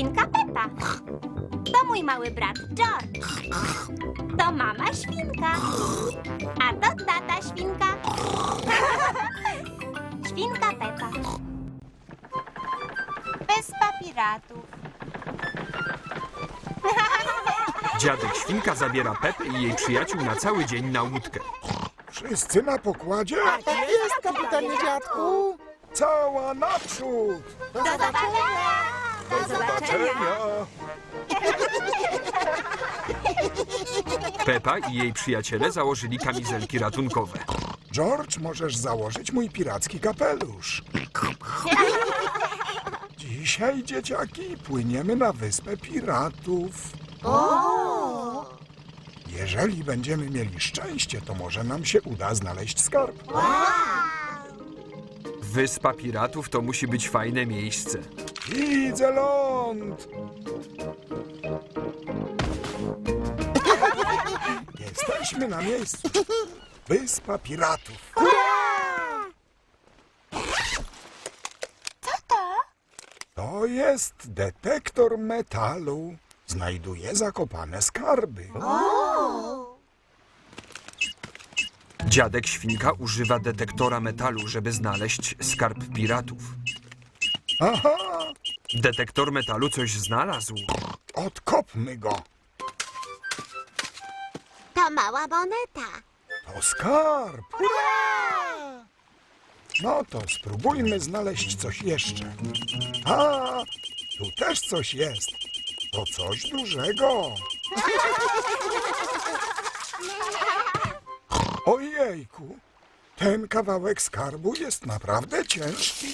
Świnka Pepa. To mój mały brat George. To mama świnka. A to tata świnka. Świnka Pepa. Wyspa piratów. Dziadek Świnka zabiera Pepę i jej przyjaciół na cały dzień na łódkę. Wszyscy na pokładzie? Jest, kapitanie dziadku. Cała naprzód! Do zobaczenia. Do zobaczenia! Pepa i jej przyjaciele założyli kamizelki ratunkowe. George, możesz założyć mój piracki kapelusz. Dzisiaj, dzieciaki, płyniemy na wyspę piratów. Jeżeli będziemy mieli szczęście, to może nam się uda znaleźć skarb. Wyspa Piratów to musi być fajne miejsce. Widzę ląd! Jesteśmy na miejscu. Wyspa piratów. Co to? To jest detektor metalu. Znajduje zakopane skarby. Dziadek Świnka używa detektora metalu, żeby znaleźć skarb piratów. Aha! Detektor metalu coś znalazł. Odkopmy go. To mała moneta. To skarb. No to spróbujmy znaleźć coś jeszcze. A, tu też coś jest. To coś dużego. Ojejku, ten kawałek skarbu jest naprawdę ciężki.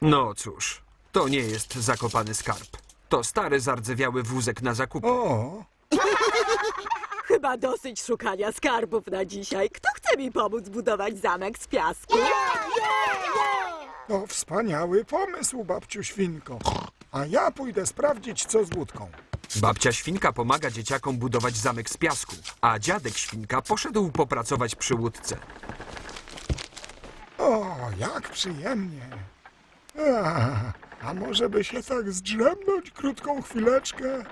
No cóż, to nie jest zakopany skarb. To stary, zardzewiały wózek na zakupy. O, Chyba dosyć szukania skarbów na dzisiaj. Kto chce mi pomóc budować zamek z piasku? to wspaniały pomysł, babciu świnko. A ja pójdę sprawdzić, co z łódką. Babcia Świnka pomaga dzieciakom budować zamek z piasku, a dziadek Świnka poszedł popracować przy łódce. O, jak przyjemnie. A, a może by się tak zdrzemnąć krótką chwileczkę?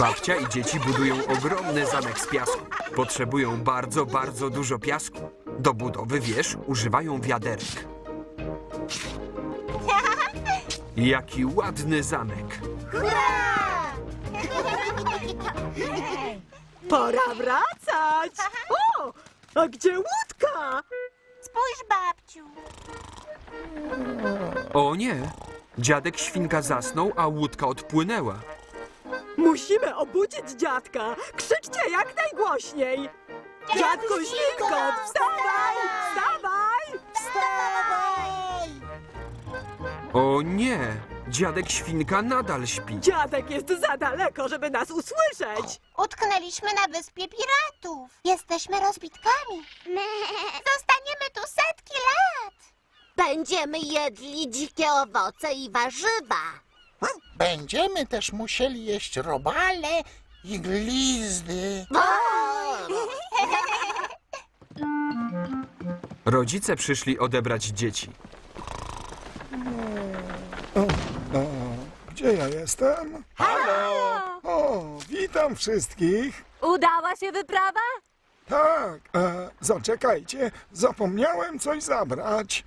Babcia i dzieci budują ogromny zamek z piasku. Potrzebują bardzo, bardzo dużo piasku. Do budowy wież używają wiaderek. Jaki ładny zamek. Pora wracać! O! A gdzie łódka? Spójrz, babciu. O nie! Dziadek Świnka zasnął, a łódka odpłynęła. Musimy obudzić dziadka! Krzyczcie jak najgłośniej! Dziadku Świnko, wstawaj! Wstawaj! Wstawaj! O nie! Dziadek Świnka nadal śpi. Dziadek jest za daleko, żeby nas usłyszeć! Utknęliśmy na wyspie piratów. Jesteśmy rozbitkami. Zostaniemy tu setki lat. Będziemy jedli dzikie owoce i warzywa. Będziemy też musieli jeść robale i glizdy. Rodzice przyszli odebrać dzieci. Gdzie ja jestem? Halo! O, witam wszystkich. Udała się wyprawa? Tak, e, zaczekajcie, zapomniałem coś zabrać.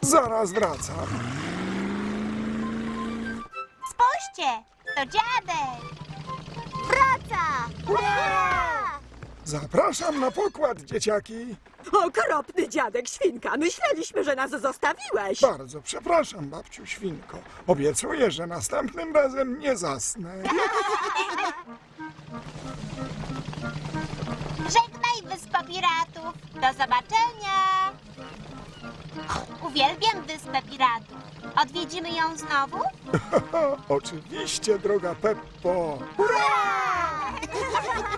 Zaraz wracam. Spójrzcie, to dziadek. Wraca! Zapraszam na pokład, dzieciaki. Okropny dziadek Świnka, myśleliśmy, że nas zostawiłeś! Bardzo przepraszam, babciu świnko. Obiecuję, że następnym razem nie zasnę. Żegnaj, wyspa piratów. Do zobaczenia. Uwielbiam wyspę piratów. Odwiedzimy ją znowu? Oczywiście, droga Peppo.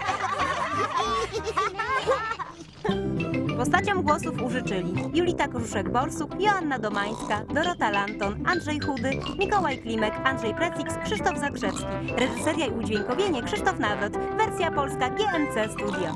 Postaciom głosów użyczyli Julita Kruszek-Borsuk, Joanna Domańska, Dorota Lanton, Andrzej Chudy, Mikołaj Klimek, Andrzej Precix, Krzysztof Zagrzewski. Reżyseria i udźwiękowienie Krzysztof Nawrot. Wersja polska GMC Studio.